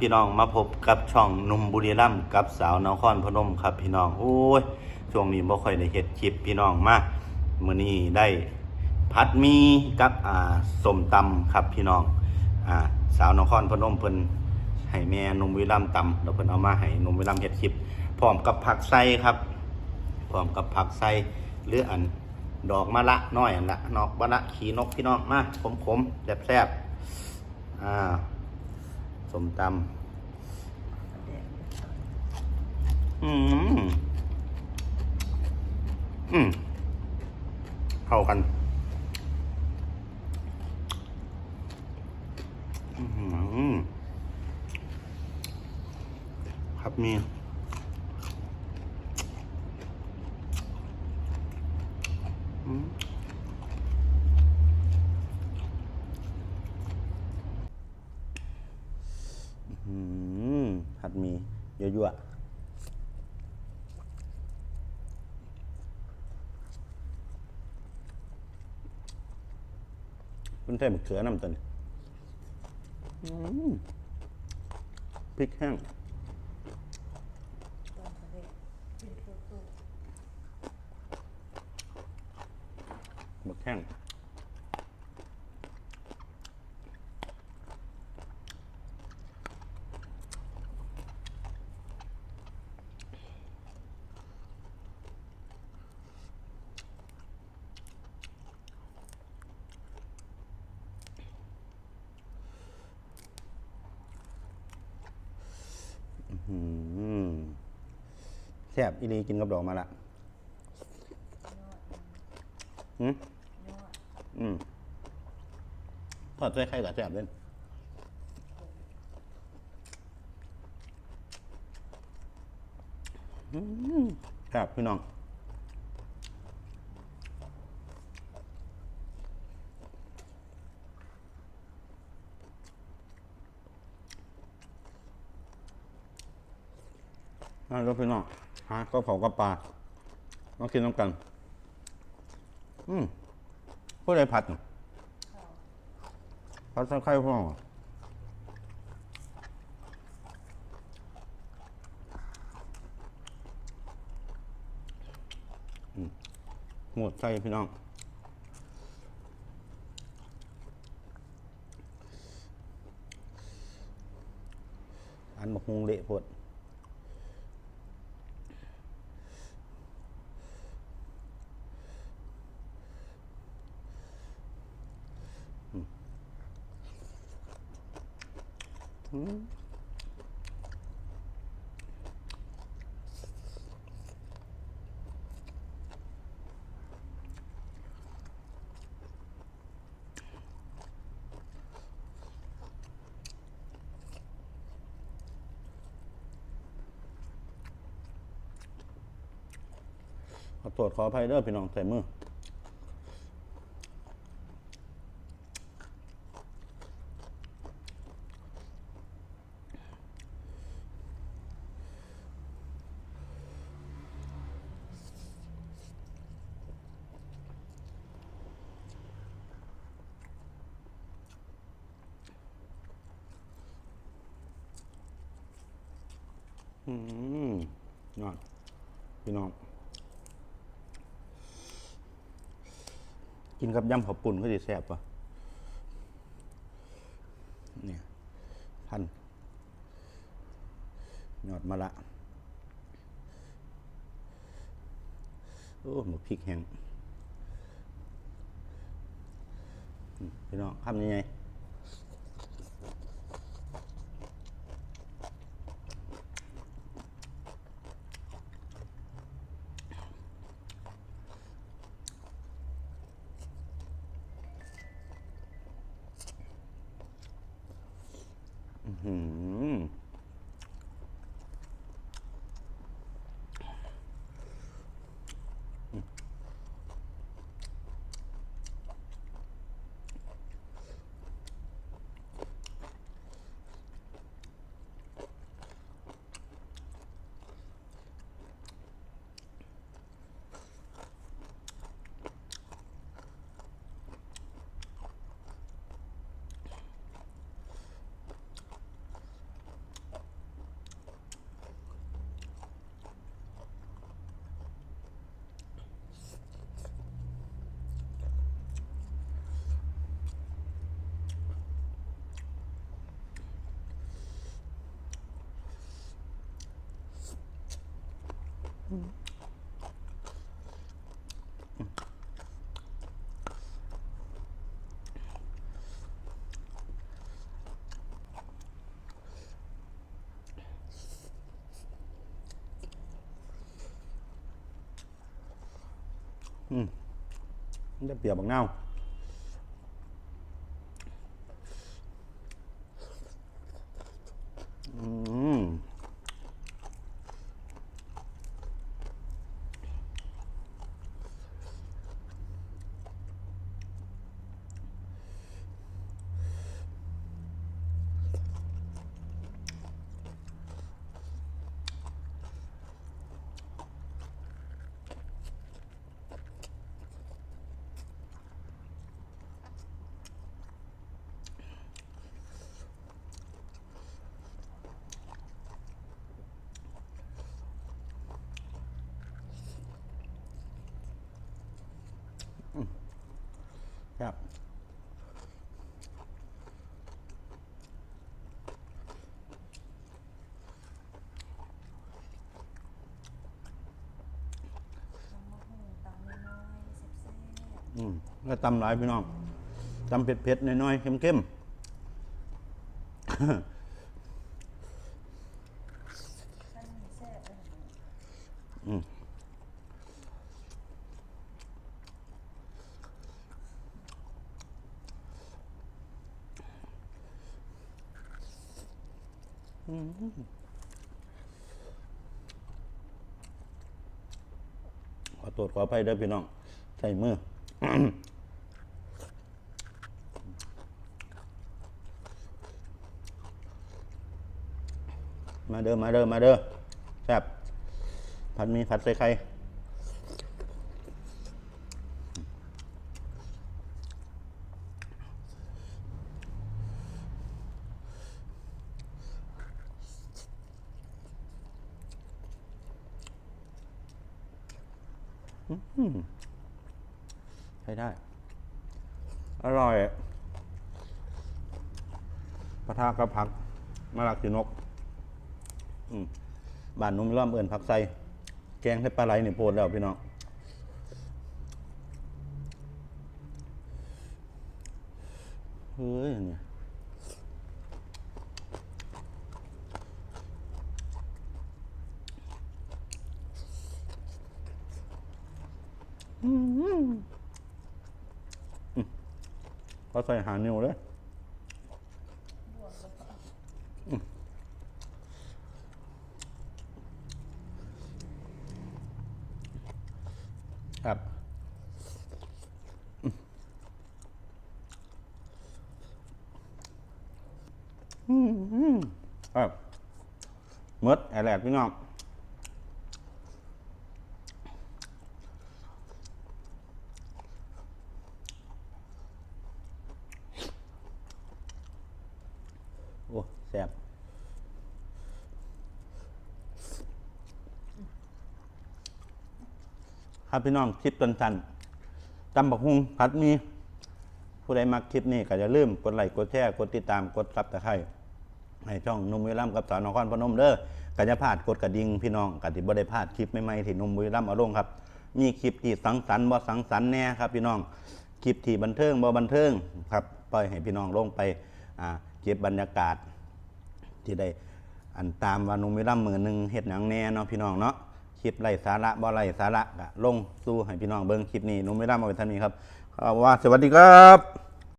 พี่น้องมาพบกับช่องนุ่มบุรีรัมย์กับสาวนครพนมครับพี่น้องโอ้ยช่วงนี้บ่ค่อยได้เฮ็ดคลิปพี่น้องมามื้อนี้ได้ผัดมีกับอ่าสมตำครับพี่น้องอ่าสาวนครพนมเพิ่นให้แม่นุ่มบุรีรัมตำแล้วเพิ่นเอามาให้นุ่มบุรีรัมเฮ็ดคลิปพร้อมกับผักไส้ครับพร้อมกับผักไส้หรืออันดอกมะละน้อยอันละนอกมะละขีนกพี่น้องมาขมๆแซ่บๆอ่า สมตำอืม อืม เข้ากัน อืม ครับมี อืม อืม ผัดหมียั่วๆคุณใส่มเขือน้ำต้นอืมพริกแห้งมะแห้ง ซ่บอีรีกินกับดอกมาละอืมอืมทอดใส่ไข่กับแซ่บเล่นครับพี่น้องนั่นก็พี่น้อง ฮะก็เผากับปลามากินน้ำกัน อืมผู้ใดผัดผัดใส่ไข่พ่ออืมหมดใส่พี่น้องอันบักฮงเละพด ขอโทษขออภัยเด้อพี่น้องใส่มืออืมนอนพี่น้อง กินกับยำข้าวปุ่นก็จะแซ่บปะเนี่ยพันหยอดมะละ โอ้หมกพริกแห้งพี่น้องทำยังไง อืมมันจ ครับอืมแล้วตำหลายพี่น้องตำเผ็ดๆน้อยๆเข้มๆขั้น ขอตรวจขออภัยด้อพี่น้อง ใส่มือมาเด้อมาเด้อมาเด้อแซ่บผัดหมีผัดใส่ไข่ ใช้ได้ อร่อยปะทะกับผักมะลักสีนกอืมบ้านนุ่มร่อมเอินผักใส่แกงให้ปลาไหลนี่โพดแล้วพี่น้องเฮ้ยเนี่ยอืมอืม ก็ใส่หานิ้วเลยบวกแล้วก็ครับอืมอืมครับหมดแอร์แลกพี่น้อง โอ้แซ่บ ครับพี่น้องคลิปตันทันๆตำบักฮุงผัดมีผู้ใดมักคลิปนี้ก็อย่าลืมกดไลค์กดแชร์กดติดตามกดซับตะไคร้ให้ช่องนุ่มวิลัมกับสาวนครพนมเด้อกัจะพลาดกดกระดิ่งพี่น้องกัติบ่ได้พลาดคลิปใหม่ๆที่นุ่มวิลัมเอาลงครับ มีคลิปที่สังสรรค์บ่สังสรรค์แน่ครับ พี่น้องคลิปที่บันเทิงบ่บันเทิงครับปล่อยให้พี่น้องลงไปเก็บบรรยากาศที่ได้อันตามว่านุมิรัมมือหนึ่งเฮ็ดหนังแน่เนาะพี่น้องเนาะ คลิปไร้สาระบ่ไร้สาระก็ลงสู้ให้พี่น้องเบิ่งคลิปนี้นุมิรัมาเป็นท่านนี้ครับว่าสวัสดีครับ